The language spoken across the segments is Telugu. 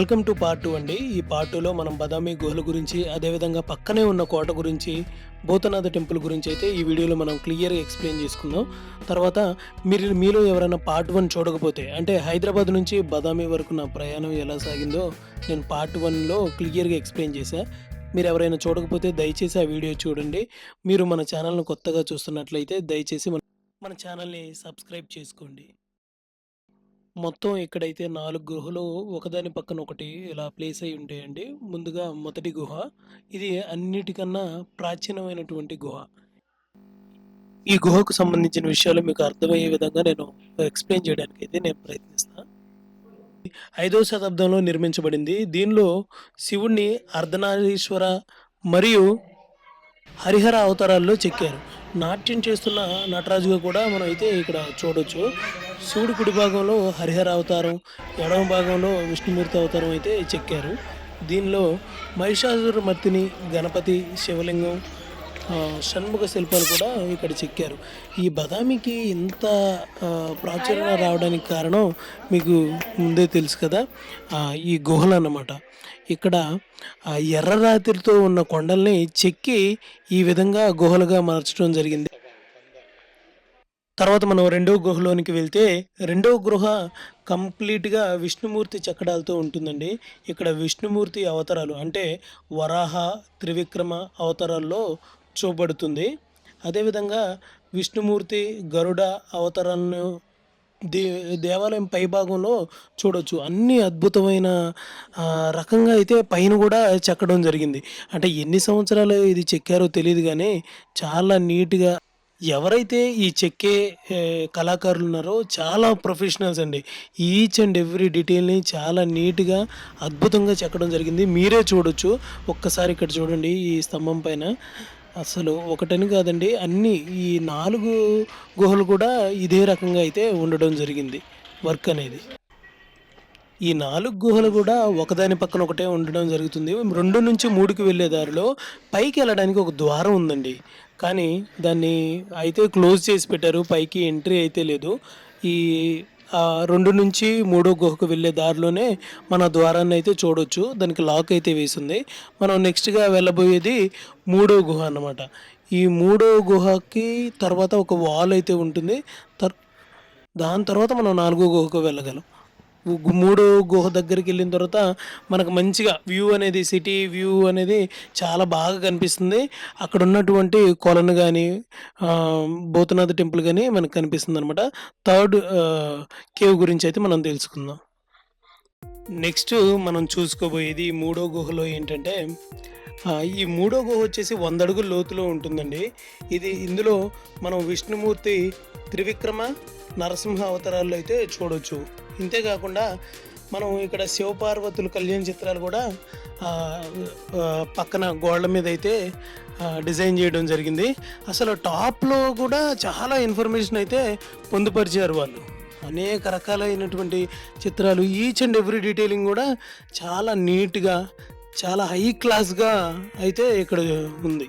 వెల్కమ్ టు పార్ట్ టూ అండి. ఈ పార్ట్ టూలో మనం బదామి గుహల గురించి అదేవిధంగా పక్కనే ఉన్న కోట గురించి భూతనాథ టెంపుల్ గురించి అయితే ఈ వీడియోలో మనం క్లియర్గా ఎక్స్ప్లెయిన్ చేసుకుందాం. తర్వాత మీరు మీలో ఎవరైనా పార్ట్ వన్ చూడకపోతే అంటే హైదరాబాద్ నుంచి బదామి వరకు నా ప్రయాణం ఎలా సాగిందో నేను పార్ట్ వన్లో క్లియర్గా ఎక్స్ప్లెయిన్ చేశాను మీరు ఎవరైనా చూడకపోతే దయచేసి ఆ వీడియో చూడండి. మీరు మన ఛానల్ను కొత్తగా చూస్తున్నట్లయితే దయచేసి మన మన ఛానల్ని సబ్స్క్రైబ్ చేసుకోండి. మొత్తం ఇక్కడైతే నాలుగు గుహలు ఒకదాని పక్కన ఒకటి ఇలా ప్లేస్ అయి ఉంటాయండి. ముందుగా మొదటి గుహ. ఇది అన్నిటికన్నా ప్రాచీనమైనటువంటి గుహ. ఈ గుహకు సంబంధించిన విషయాలు మీకు అర్థమయ్యే విధంగా నేను ఎక్స్ప్లెయిన్ చేయడానికి అయితే నేను ప్రయత్నిస్తాను ఐదవ శతాబ్దంలో నిర్మించబడింది. దీనిలో శివుణ్ణి అర్ధనారీశ్వర మరియు హరిహర అవతారాల్లో చెక్కారు. నాట్యం చేస్తున్న నటరాజుగా కూడా మనం అయితే ఇక్కడ చూడొచ్చు. శివుడి కుడి భాగంలో హరిహర అవతారం ఎడమ భాగంలో విష్ణుమూర్తి అవతారం అయితే చెక్కారు. దీనిలో మహిషాసుర మర్తిని గణపతి శివలింగం షణ్ముఖ శిల్పాలు కూడా ఇక్కడ చెక్కారు. ఈ బదామికి ఇంత ప్రాచుర్యం రావడానికి కారణం మీకు ముందే తెలుసు కదా? ఈ గుహలు అన్నమాట. ఇక్కడ ఆ ఎర్ర రాతితో ఉన్న కొండల్ని చెక్కి ఈ విధంగా గుహలుగా మార్చడం జరిగింది. తర్వాత మనం రెండవ గుహలోనికి వెళ్తే రెండవ గృహ కంప్లీట్గా విష్ణుమూర్తి చక్రాలతో ఉంటుందండి. ఇక్కడ విష్ణుమూర్తి అవతారాలు అంటే వరాహ త్రివిక్రమ అవతారాల్లో చూపడుతుంది అదేవిధంగా విష్ణుమూర్తి గరుడ అవతారాలను దే దేవాలయం పై భాగంలో చూడొచ్చు. అన్ని అద్భుతమైన రకంగా అయితే పైన కూడా చెక్కడం జరిగింది. అంటే ఎన్ని సంవత్సరాలు ఇది చెక్కారో తెలియదు కానీ చాలా నీట్గా ఎవరైతే ఈ చెక్కే కళాకారులు ఉన్నారో చాలా ప్రొఫెషనల్స్ అండి. ఈచ్ అండ్ ఎవ్రీ డీటెయిల్ని చాలా నీట్గా అద్భుతంగా చెక్కడం జరిగింది. మీరే చూడొచ్చు. ఒక్కసారి ఇక్కడ చూడండి ఈ స్తంభం పైన. అసలు ఒకటని కాదండి అన్ని ఈ నాలుగు గుహలు కూడా ఇదే రకంగా అయితే ఉండడం జరిగింది వర్క్ అనేది. ఈ నాలుగు గుహలు కూడా ఒకదాని పక్కన ఒకటే ఉండడం జరుగుతుంది. రెండు నుంచి మూడుకి వెళ్ళే దారిలో పైకి వెళ్ళడానికి ఒక ద్వారం ఉందండి. కానీ దాన్ని అయితే క్లోజ్ చేసి పెట్టారు పైకి ఎంట్రీ అయితే లేదు. ఈ రెండు నుంచి మూడో గుహకు వెళ్ళే దారిలోనే మన ద్వారాన్ని అయితే చూడొచ్చు. దానికి లాక్ అయితే వేసింది. మనం నెక్స్ట్గా వెళ్ళబోయేది మూడో గుహ అన్నమాట. ఈ మూడో గుహకి తర్వాత ఒక వాల్ అయితే ఉంటుంది. తర్ దాని తర్వాత మనం నాలుగో గుహకు వెళ్ళగలం. మూడో గుహ దగ్గరికి వెళ్ళిన తర్వాత మనకు మంచిగా వ్యూ అనేది సిటీ వ్యూ అనేది చాలా బాగా కనిపిస్తుంది. అక్కడ ఉన్నటువంటి కొలను కానీ భూతనాథ్ టెంపుల్ కానీ మనకు కనిపిస్తుంది అనమాట థర్డ్ కేవ్ గురించి అయితే మనం తెలుసుకుందాం. నెక్స్ట్ మనం చూసుకోబోయేది మూడో గుహలో ఏంటంటే ఈ మూడో గుహ వచ్చేసి వంద అడుగుల లోతులో ఉంటుందండి. ఇది ఇందులో మనం విష్ణుమూర్తి త్రివిక్రమ నరసింహ అవతారాల్లో అయితే చూడవచ్చు ఇంతేకాకుండా మనం ఇక్కడ శివపార్వతుల కళ్యాణ చిత్రాలు కూడా పక్కన గోడల మీద అయితే డిజైన్ చేయడం జరిగింది. అసలు టాప్లో కూడా చాలా ఇన్ఫర్మేషన్ అయితే పొందుపరిచారు వాళ్ళు. అనేక రకాలైనటువంటి చిత్రాలు ఈచ్ అండ్ ఎవ్రీ డీటెయిలింగ్ కూడా చాలా నీట్గా చాలా హై క్లాస్గా అయితే ఇక్కడ ఉంది.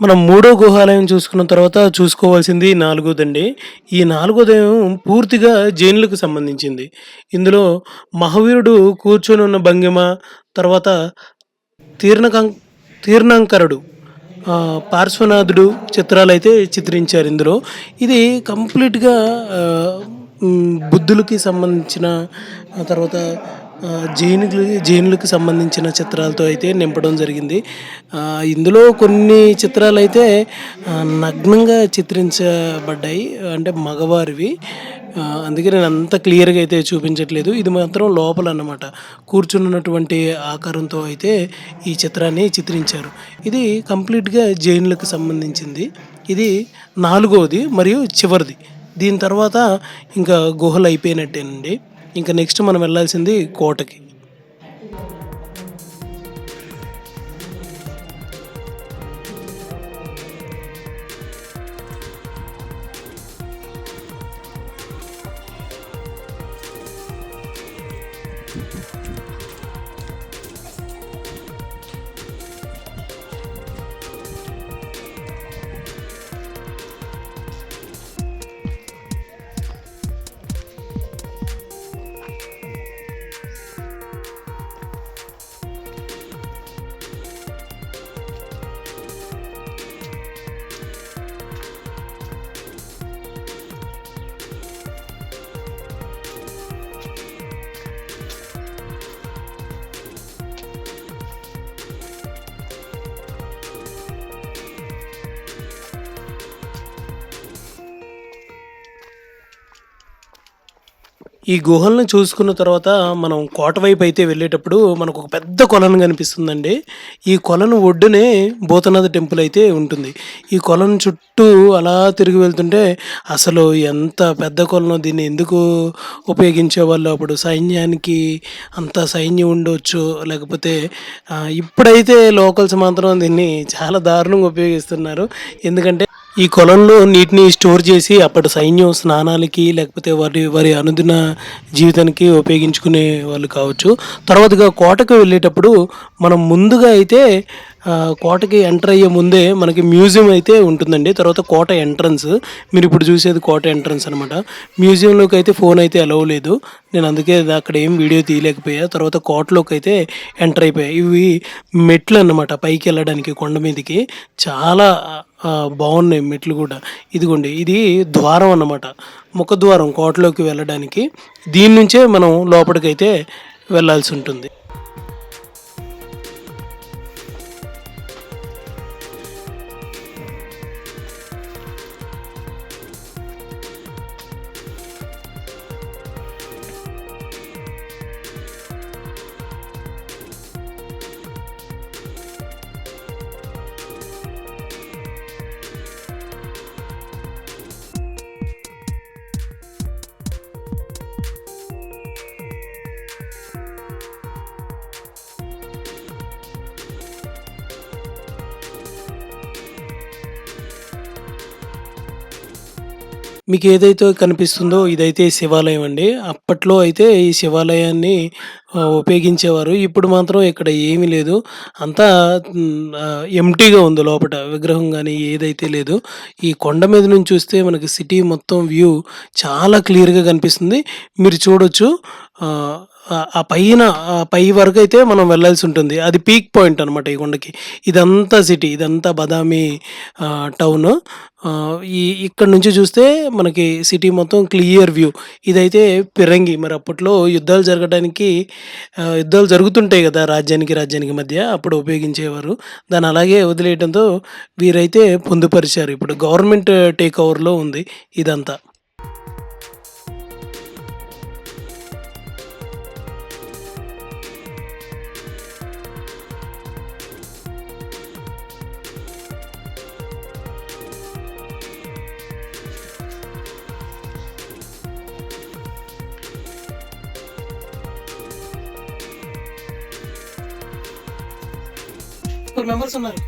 మనం మూడో గుహాలయం చూసుకున్న తర్వాత చూసుకోవాల్సింది నాలుగోదండి. ఈ నాలుగోదయం పూర్తిగా జైనులకు సంబంధించింది. ఇందులో మహావీరుడు కూర్చొని ఉన్న భంగిమ తర్వాత తీర్ణకం తీర్ణంకరుడు పార్శ్వనాథుడు చిత్రాలు అయితే చిత్రించారు ఇందులో. ఇది కంప్లీట్గా బుద్ధులకి సంబంధించిన తర్వాత జైనులు జైనులకు సంబంధించిన చిత్రాలతో అయితే నింపడం జరిగింది. ఇందులో కొన్ని చిత్రాలు అయితే నగ్నంగా చిత్రించబడ్డాయి. అంటే మగవారివి. అందుకే నేను అంత క్లియర్గా అయితే చూపించట్లేదు. ఇది మాత్రం లోపల అన్నమాట కూర్చున్నటువంటి ఆకారంతో అయితే ఈ చిత్రాన్ని చిత్రించారు. ఇది కంప్లీట్గా జైన్లకు సంబంధించింది. ఇది నాలుగవది మరియు చివరిది. దీని తర్వాత ఇంకా గుహలు అయిపోయినట్టేనండి. ఇంకా నెక్స్ట్ మనం వెళ్ళాల్సింది కోటకి. ఈ గుహలను చూసుకున్న తర్వాత మనం కోట వైపు అయితే వెళ్ళేటప్పుడు మనకు ఒక పెద్ద కొలను కనిపిస్తుందండి. ఈ కొలను ఒడ్డునే భూతనాథ టెంపుల్ అయితే ఉంటుంది. ఈ కొలను చుట్టూ అలా తిరిగి వెళ్తుంటే అసలు ఎంత పెద్ద కొలను దీన్ని ఎందుకు ఉపయోగించేవాళ్ళు? అప్పుడు సైన్యానికి అంత సైన్యం ఉండవచ్చు లేకపోతే ఇప్పుడైతే లోకల్స్ మాత్రం దీన్ని చాలా దారుణంగా ఉపయోగిస్తున్నారు. ఎందుకంటే ఈ కొలంలో నీటిని స్టోర్ చేసి అప్పటి సైన్యం స్నానాలకి లేకపోతే వారి వారి అనుదిన జీవితానికి ఉపయోగించుకునే వాళ్ళు కావచ్చు. తర్వాతగా కోటకు వెళ్ళేటప్పుడు మనం ముందుగా అయితే కోటకి ఎంటర్ అయ్యే ముందే మనకి మ్యూజియం అయితే ఉంటుందండి. తర్వాత కోట ఎంట్రన్స్. మీరు ఇప్పుడు చూసేది కోట ఎంట్రన్స్ అనమాట మ్యూజియంలోకి అయితే ఫోన్ అయితే అలవ్ లేదు. నేను అందుకే అక్కడ ఏం వీడియో తీయలేకపోయా. తర్వాత కోటలోకి అయితే ఎంటర్ అయిపోయా. ఇవి మెట్లు అన్నమాట పైకి వెళ్ళడానికి కొండ మీదకి. చాలా బాగున్నాయి మెట్లు కూడా. ఇదిగోండి ఇది ద్వారం అన్నమాట. ముఖద్వారం కోటలోకి వెళ్ళడానికి. దీని నుంచే మనం లోపలికైతే వెళ్ళాల్సి ఉంటుంది. మీకు ఏదైతే కనిపిస్తుందో ఇదైతే శివాలయం అండి. అప్పట్లో అయితే ఈ శివాలయాన్ని ఉపయోగించేవారు. ఇప్పుడు మాత్రం ఇక్కడ ఏమీ లేదు. అంతా ఎంటీగా ఉంది లోపల విగ్రహం కానీ ఏదైతే లేదు. ఈ కొండ మీద నుంచి చూస్తే మనకి సిటీ మొత్తం వ్యూ చాలా క్లియర్గా కనిపిస్తుంది. మీరు చూడొచ్చు. ఆ, పైన పై వరకు అయితే మనం వెళ్ళాల్సి ఉంటుంది. అది పీక్ పాయింట్ అనమాట ఈ కొండకి. ఇదంతా సిటీ ఇదంతా బదామి టౌన్ ఈ ఇక్కడ నుంచి చూస్తే మనకి సిటీ మొత్తం క్లియర్ వ్యూ ఇదైతే పిరంగి. మరి అప్పట్లో యుద్ధాలు జరగడానికి యుద్ధాలు జరుగుతుంటాయి కదా రాజ్యానికి రాజ్యానికి మధ్య అప్పుడు ఉపయోగించేవారు. దాన్ని అలాగే వదిలేయడంతో వీరైతే పొందుపరిచారు. ఇప్పుడు గవర్నమెంట్ టేక్ ఓవర్లో ఉంది ఇదంతా. ఫోర్ మెంబర్స్ ఉన్నారు.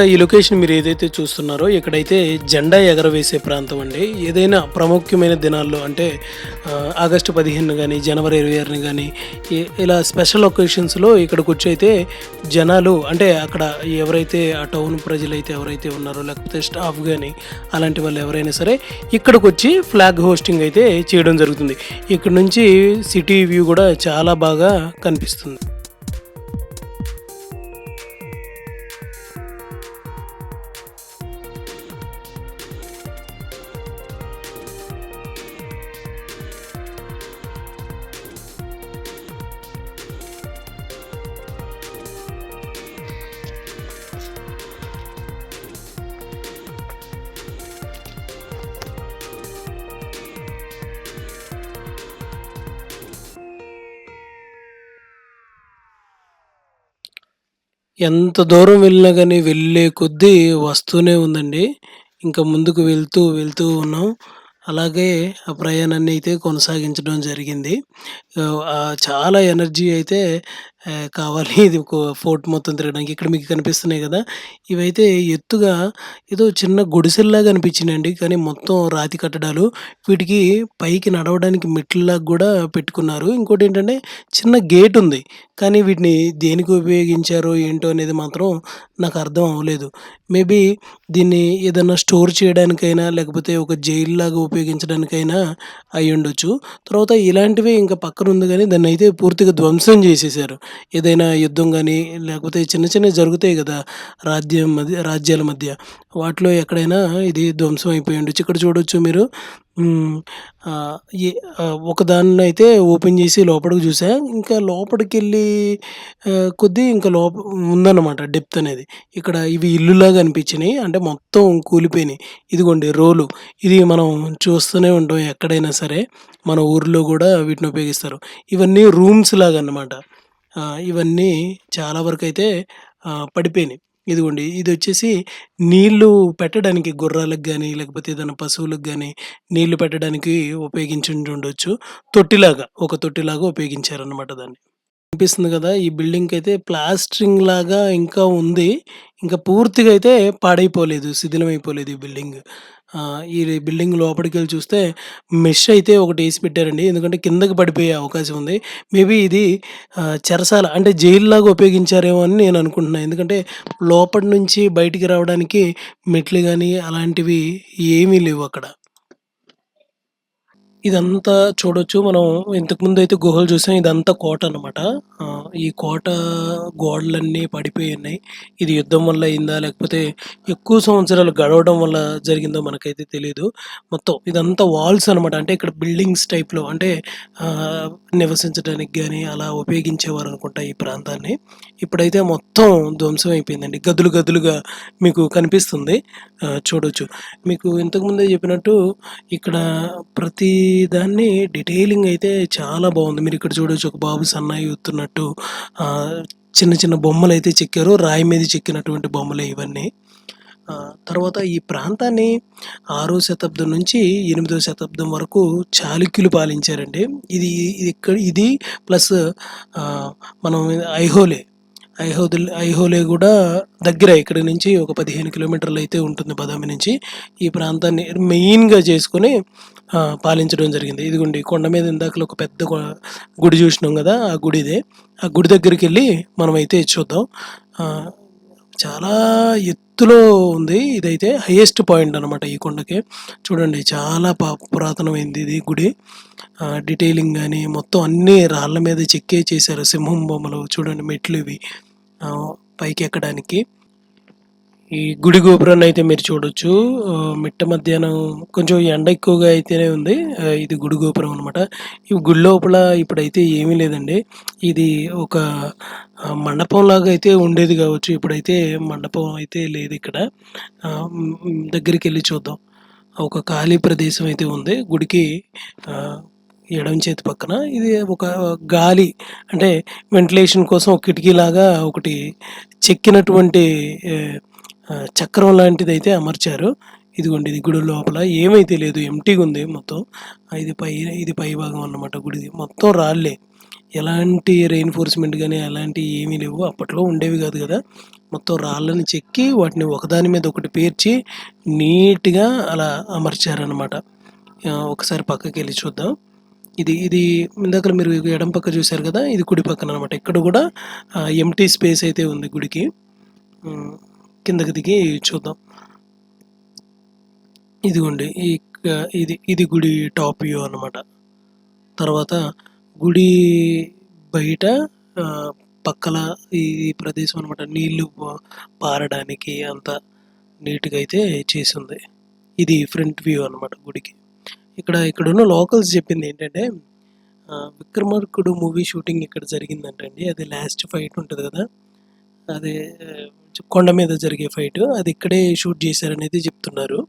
ఈ లొకేషన్ మీరు ఏదైతే చూస్తున్నారో ఇక్కడైతే జెండా ఎగరవేసే ప్రాంతం అండి. ఏదైనా ప్రాముఖ్యమైన దినాల్లో అంటే ఆగస్టు పదిహేను కానీ జనవరి ఇరవై ఆరుని కానీ ఇలా స్పెషల్ ఒకేషన్స్లో ఇక్కడికి వచ్చి అయితే జనాలు అంటే అక్కడ ఎవరైతే ఆ టౌన్ ప్రజలైతే ఎవరైతే ఉన్నారో లేకపోతే స్టాఫ్ కానీ అలాంటి వాళ్ళు ఎవరైనా సరే ఇక్కడికి వచ్చి ఫ్లాగ్ హోస్టింగ్ అయితే చేయడం జరుగుతుంది. ఇక్కడ నుంచి సిటీ వ్యూ కూడా చాలా బాగా కనిపిస్తుంది. ఎంత దూరం వెళ్ళినా కానీ వెళ్ళే కొద్దీ వస్తూనే ఉందండి. ఇంకా ముందుకు వెళ్తూ, వెళ్తూ ఉన్నాం. అలాగే ఆ ప్రయాణాన్ని అయితే కొనసాగించడం జరిగింది. చాలా ఎనర్జీ అయితే కావాలి ఇది ఒక ఫోర్ట్ మొత్తం తిరగడానికి. ఇక్కడ మీకు కనిపిస్తున్నాయి కదా ఇవైతే ఎత్తుగా ఏదో చిన్న గుడిసెల్లాగా అనిపించినాయండి. కానీ మొత్తం రాతి కట్టడాలు. వీటికి పైకి నడవడానికి మెట్లులాగా కూడా పెట్టుకున్నారు. ఇంకోటి ఏంటంటే చిన్న గేట్ ఉంది. కానీ వీటిని దేనికి ఉపయోగించారో ఏంటో అనేది మాత్రం నాకు అర్థం అవ్వలేదు. మేబీ దీన్ని ఏదైనా స్టోర్ చేయడానికైనా లేకపోతే ఒక జైల్‌లాగా ఉపయోగించడానికైనా అయ్యుండొచ్చు. తర్వాత ఇలాంటివి ఇంకా పక్కన ఉంది కానీ దాన్ని అయితే పూర్తిగా ధ్వంసం చేసేసారు ఏదైనా యుద్ధం కానీ లేకపోతే చిన్న చిన్న జరుగుతాయి కదా రాజ్యం మధ్య రాజ్యాల మధ్య. వాటిలో ఎక్కడైనా ఇది ధ్వంసం అయిపోయి ఉండొచ్చు. ఇక్కడ చూడొచ్చు మీరు ఒక దాన్ని అయితే ఓపెన్ చేసి లోపలికి చూసా. ఇంకా లోపలికి వెళ్ళి కొద్దీ ఇంకా లోప ఉందన్నమాట డెప్త్ అనేది. ఇక్కడ ఇవి ఇల్లులాగా అనిపించినాయి అంటే మొత్తం కూలిపోయినాయి ఇదిగోండి రోలు. ఇది మనం చూస్తూనే ఉంటాం ఎక్కడైనా సరే. మన ఊర్లో కూడా వీటిని ఉపయోగిస్తారు. ఇవన్నీ రూమ్స్ లాగా అన్నమాట. ఇవన్నీ చాలా వరకైతే అయితే పడిపోయినాయి ఇదిగోండి ఇదొచ్చేసి నీళ్ళు పెట్టడానికి గుర్రాలకు కానీ లేకపోతే ఏదైనా పశువులకు కానీ నీళ్ళు పెట్టడానికి ఉపయోగించుండుండొచ్చు. తొట్టిలాగా, ఒక తొట్టిలాగా ఉపయోగించారనమాట దాన్ని. కనిపిస్తుంది కదా ఈ బిల్డింగ్‌కైతే ప్లాస్టరింగ్ లాగా ఇంకా ఉంది. ఇంకా పూర్తిగా అయితే పాడైపోలేదు. శిథిలమైపోలేదు ఈ బిల్డింగ్. ఈ బిల్డింగ్ లోపటికెళ్ళి చూస్తే మెష్ అయితే ఒకటి వేసి పెట్టారండి. ఎందుకంటే కిందకి పడిపోయే అవకాశం ఉంది. మేబీ ఇది చెరసాల అంటే జైల్‌లాగా ఉపయోగించారేమో అని నేను అనుకుంటున్నాను ఎందుకంటే లోపటి నుంచి బయటికి రావడానికి మెట్లు కానీ అలాంటివి ఏమీ లేవు అక్కడ. ఇదంతా చూడొచ్చు. మనం ఇంతకుముందయితే గుహలు చూసాం. ఇదంతా కోట అన్నమాట. ఈ కోట గోడలన్నీ పడిపోయి ఉన్నాయి. ఇది యుద్ధం వల్ల అయిందా? లేకపోతే ఎక్కువ సంవత్సరాలు గడవడం వల్ల జరిగిందో మనకైతే తెలియదు మొత్తం ఇదంతా వాల్స్ అన్నమాట. అంటే ఇక్కడ బిల్డింగ్స్ టైప్‌లో అంటే నివసించడానికి కానీ అలా ఉపయోగించేవారు అనుకుంటా ఈ ప్రాంతాన్ని. ఇప్పుడైతే మొత్తం ధ్వంసం అయిపోయిందండి. గదులు గదులుగా మీకు కనిపిస్తుంది. చూడొచ్చు. మీకు ఇంతకుముందే చెప్పినట్టు ఇక్కడ ప్రతి దాన్ని డీటెయిలింగ్ అయితే చాలా బాగుంది మీరు ఇక్కడ చూడొచ్చు ఒక బాబు సన్నాయి ఊతున్నట్టు చిన్న చిన్న బొమ్మలు అయితే చెక్కారు. రాయి మీద చెక్కినటువంటి బొమ్మలే ఇవన్నీ. తర్వాత ఈ ప్రాంతాన్ని ఆరో శతాబ్దం నుంచి ఎనిమిదో శతాబ్దం వరకు చాళుక్యులు పాలించారండి. ఇది ఇది ఇక్కడ ఇది ప్లస్ మనం ఐహోలే ఐహోదల్ ఐహోలే కూడా దగ్గర ఇక్కడి నుంచి ఒక పదిహేను కిలోమీటర్లు అయితే ఉంటుంది బదామి నుంచి. ఈ ప్రాంతాన్ని మెయిన్‌గా చేసుకొని పాలించడం జరిగింది. ఇదిగోండి కొండ మీద ఇందాకలో ఒక పెద్ద గుడి చూసినాం కదా ఆ గుడి ఇదే. ఆ గుడి దగ్గరికి వెళ్ళి మనం అయితే చూద్దాం. చాలా ఎత్తులో ఉంది. ఇదైతే హైయెస్ట్ పాయింట్ అనమాట ఈ కొండకి. చూడండి చాలా పురాతనమైంది ఇది గుడి. డీటెయిలింగ్ కానీ మొత్తం అన్నీ రాళ్ళ మీద చెక్కే చేశారు. సింహం బొమ్మలు చూడండి మెట్లు ఇవి. పైకి ఎక్కడానికి ఈ గుడి గోపురాన్ని అయితే మీరు చూడొచ్చు. మిట్ట మధ్యాహ్నం కొంచెం ఎండ ఎక్కువగా అయితేనే ఉంది. ఇది గుడి గోపురం అనమాట ఈ గుడి లోపల ఇప్పుడైతే ఏమీ లేదండి. ఇది ఒక మండపం మండపంలాగా అయితే ఉండేది కావచ్చు ఇప్పుడైతే మండపం అయితే లేదు ఇక్కడ దగ్గరికి వెళ్ళి చూద్దాం. ఒక ఖాళీ ప్రదేశం అయితే ఉంది. గుడికి ఎడమ చేతి పక్కన ఇది ఒక గాలి అంటే వెంటిలేషన్ కోసం ఒక కిటికీలాగా ఒకటి చెక్కినటువంటి చక్రం లాంటిది చక్రం లాంటిదైతే అమర్చారు. ఇదిగోండి ఇది గుడి లోపల ఏమైతే లేదు ఎంటీగా ఉంది మొత్తం. ఇది పై ఇది పై భాగం అన్నమాట గుడిది. మొత్తం రాళ్ళే. ఎలాంటి రెయిన్‌ఫోర్స్‌మెంట్ కానీ అలాంటివి ఏమీ లేవు. అప్పట్లో ఉండేవి కాదు కదా మొత్తం రాళ్ళని చెక్కి వాటిని ఒకదాని మీద ఒకటి పేర్చి నీట్గా అలా అమర్చారనమాట ఒకసారి పక్కకి వెళ్ళి చూద్దాం ఇది ఇది ఇందాక మీరు ఎడం పక్క చూశారు కదా ఇది కుడి పక్కన అనమాట ఇక్కడ కూడా ఎంటీ స్పేస్ అయితే ఉంది గుడికి. కిందకి దిగి చూద్దాం. ఇదిగోండి ఈ ఇది ఇది గుడి టాప్ వ్యూ అనమాట తర్వాత గుడి బయట పక్కల ఈ ప్రదేశం అనమాట నీళ్ళు పారడానికి అంత నీట్గా అయితే చేసి ఉంది. ఇది ఫ్రంట్ వ్యూ అన్నమాట గుడికి. ఇక్కడ ఇక్కడ ఉన్న లోకల్స్ చెప్పింది ఏంటంటే విక్రమార్కుడు మూవీ షూటింగ్ ఇక్కడ జరిగిందంటండి. అది లాస్ట్ ఫైట్ ఉంటుంది కదా. అది కొండ మీద జరిగే ఫైట్ అది ఇక్కడే షూట్ చేశారనేది చెప్తున్నారు.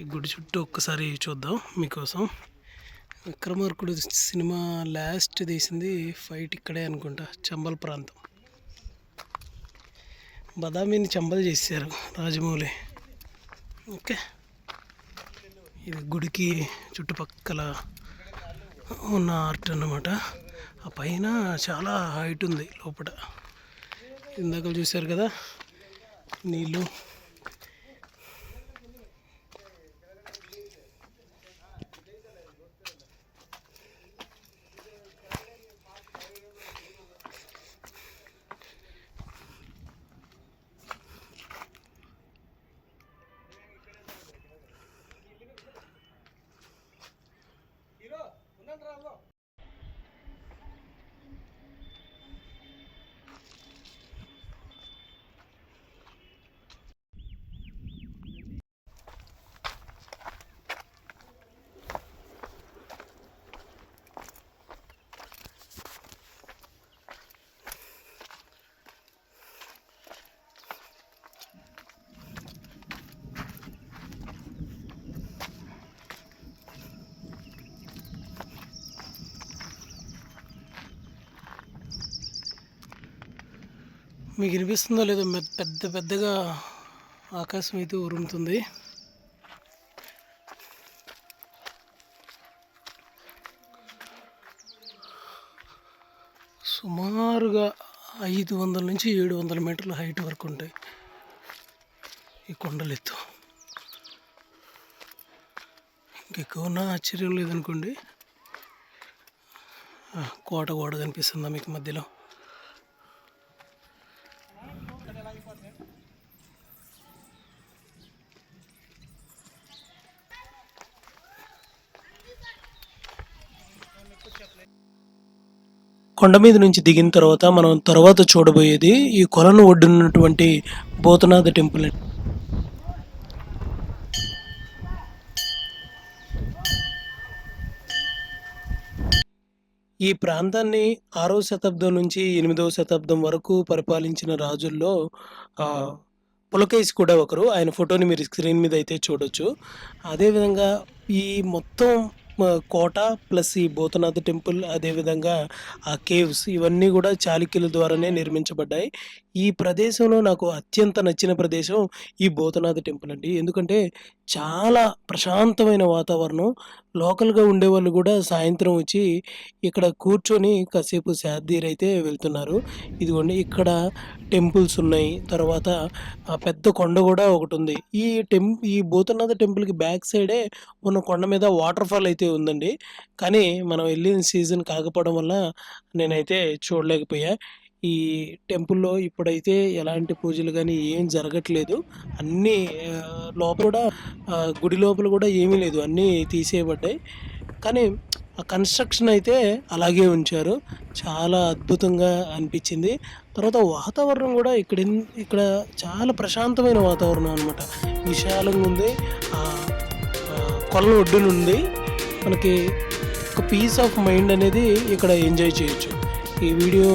ఈ గుడి చుట్టూ ఒక్కసారి చూద్దాం మీకోసం. విక్రమార్కుడు సినిమా లాస్ట్ తీసింది ఫైట్ ఇక్కడే అనుకుంటా చంబల్ ప్రాంతం. బదామీని చంబల్ చేశారు రాజమౌళి. ఓకే. ఇది గుడికి చుట్టుపక్కల ఉన్న ఆర్ట్ అన్నమాట. ఆ పైన చాలా హైట్ ఉంది లోపల ఇందాక చూశారు కదా నీళ్ళు మీకు వినిపిస్తుందో లేదో మె- పెద్ద పెద్దగా ఆకాశం అయితే ఉరుముతుంది. సుమారుగా ఐదు వందల నుంచి ఏడు వందల మీటర్ల హైట్ వరకు ఉంటాయి ఈ కొండలెత్తు. ఇంకెక్కువన్నా ఆశ్చర్యం లేదనుకోండి. కోట కూడా కనిపిస్తుందా మీకు మధ్యలో? కొండ మీద నుంచి దిగిన తర్వాత మనం తర్వాత చూడబోయేది ఈ కొలను ఒడ్డున్నటువంటి భూతనాథ టెంపుల్ అండి. ఈ ప్రాంతాన్ని ఆరవ శతాబ్దం నుంచి ఎనిమిదవ శతాబ్దం వరకు పరిపాలించిన రాజుల్లో పులకేసి కూడా ఒకరు. ఆయన ఫోటోని మీరు స్క్రీన్ మీద అయితే చూడొచ్చు. అదేవిధంగా ఈ మొత్తం కోట ప్లస్ ఈ భూతనాథ టెంపుల్ అదేవిధంగా ఆ కేవ్స్ ఇవన్నీ కూడా చాళుక్యుల ద్వారానే నిర్మించబడ్డాయి. ఈ ప్రదేశంలో నాకు అత్యంత నచ్చిన ప్రదేశం ఈ భూతనాథ టెంపుల్ అండి. ఎందుకంటే చాలా ప్రశాంతమైన వాతావరణం లోకల్గా ఉండేవాళ్ళు కూడా సాయంత్రం వచ్చి ఇక్కడ కూర్చొని కాసేపు అయితే వెళ్తున్నారు. ఇదిగోండి ఇక్కడ టెంపుల్స్ ఉన్నాయి. తర్వాత ఆ పెద్ద కొండ కూడా ఒకటి ఉంది. ఈ టెం ఈ భూతనాథ టెంపుల్కి బ్యాక్ సైడే ఉన్న కొండ మీద వాటర్ ఫాల్ అయితే ఉందండి. కానీ మనం వెళ్ళిన సీజన్ కాకపోవడం వల్ల నేనైతే చూడలేకపోయా. ఈ టెంపుల్లో ఇప్పుడైతే ఎలాంటి పూజలు కానీ ఏం జరగట్లేదు. అన్నీ లోపల కూడా గుడి లోపల కూడా ఏమీ లేదు. అన్నీ తీసేయబడ్డాయి. కానీ ఆ కన్స్ట్రక్షన్ అయితే అలాగే ఉంచారు. చాలా అద్భుతంగా అనిపించింది. తర్వాత వాతావరణం కూడా ఇక్కడ ఇక్కడ చాలా ప్రశాంతమైన వాతావరణం అనమాట విశాలంగా ఉంది. కొలం ఒడ్డున ఉంది. మనకి ఒక పీస్ ఆఫ్ మైండ్ అనేది ఇక్కడ ఎంజాయ్ చేయొచ్చు. ఈ వీడియో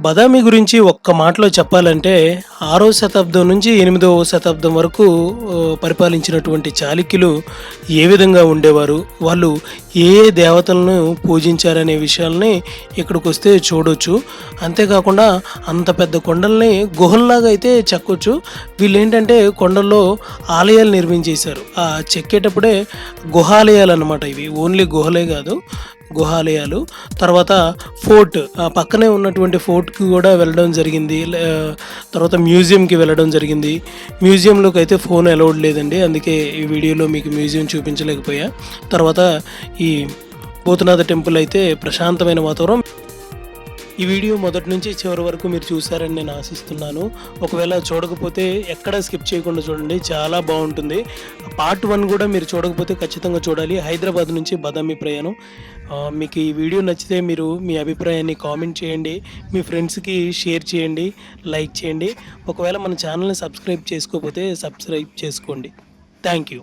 బదామి గురించి ఒక్క మాటలో చెప్పాలంటే ఆరో శతాబ్దం నుంచి ఎనిమిదవ శతాబ్దం వరకు పరిపాలించినటువంటి చాళుక్యులు ఏ విధంగా ఉండేవారు? వాళ్ళు ఏ ఏ దేవతలను పూజించారనే విషయాల్ని ఇక్కడికి వస్తే చూడొచ్చు. అంతేకాకుండా అంత పెద్ద కొండల్ని గుహల్లాగా అయితే చెక్కొచ్చు. వీళ్ళు ఏంటంటే కొండల్లో ఆలయాలు నిర్మించేశారు. ఆ చెక్కేటప్పుడే గుహాలయాలు అన్నమాట ఇవి. ఓన్లీ గుహలే కాదు. గుహాలయాలు. తర్వాత ఫోర్ట్ ఆ పక్కనే ఉన్నటువంటి ఫోర్ట్కి కూడా వెళ్ళడం జరిగింది. తర్వాత మ్యూజియంకి వెళ్ళడం జరిగింది. మ్యూజియంలోకి అయితే ఫోన్ అలౌడ్ లేదండి. అందుకే ఈ వీడియోలో మీకు మ్యూజియం చూపించలేకపోయా. తర్వాత ఈ భూతనాథ టెంపుల్ అయితే ప్రశాంతమైన వాతావరణం. ఈ వీడియో మొదటి నుంచి చివరి వరకు మీరు చూసారని నేను ఆశిస్తున్నాను. ఒకవేళ చూడకపోతే ఎక్కడ స్కిప్ చేయకుండా చూడండి. చాలా బాగుంటుంది. పార్ట్ వన్ కూడా మీరు చూడకపోతే ఖచ్చితంగా చూడాలి. హైదరాబాద్ నుంచి బదామి ప్రయాణం. మీకు ఈ వీడియో నచ్చితే మీరు మీ అభిప్రాయాన్ని కామెంట్ చేయండి మీ ఫ్రెండ్స్కి షేర్ చేయండి లైక్ చేయండి. ఒకవేళ మన ఛానల్ని సబ్స్క్రైబ్ చేసుకోకపోతే సబ్స్క్రైబ్ చేసుకోండి. Thank you.